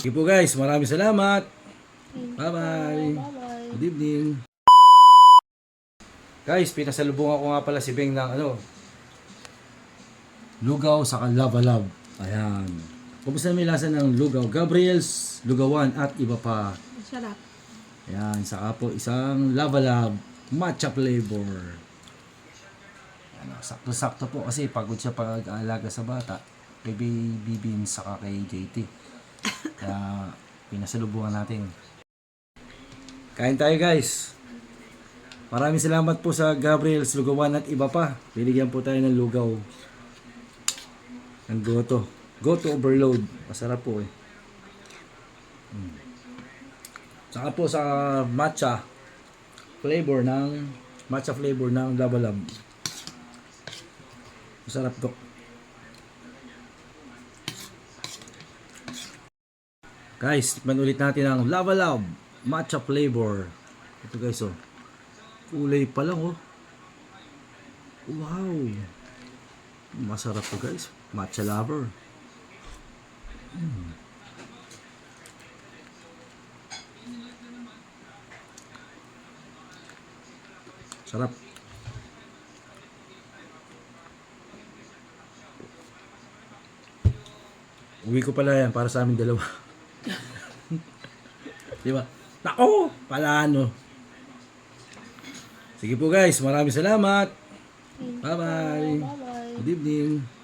Sige po guys, maraming salamat. Bye-bye. Good evening. Guys, pinasalubungan ko nga pala si Beng ng ano, lugaw sa lava love. Ayan. Kumusta yung lasa ng lugaw? Gabriel's Lugawan at iba pa. Sarap. Ayan, saka po isang lava love matcha flavor. Ano, sakto-sakto po kasi pagod siya pag-aalaga sa bata. Kay Bean saka kay JT. Kaya pinasalubungan natin. Kain tayo guys. Maraming salamat po sa Gabriel's Lugawan at iba pa. Binigyan po tayo ng lugaw. Ang goto. Goto overload. Masarap po eh. Mm. Saka po sa matcha flavor ng matcha flavor ng Labalab. Masarap to. Guys, tikman ulit natin ang Lava Love matcha flavor. Ito guys oh. Kulay pa lang oh. Wow. Masarap to guys. Matcha lover. Mm. Sarap. Uwi ko pala yan para sa amin dalawa. Di ba? Nako! Pala ano. Sige po guys, maraming salamat. Bye-bye. Good evening.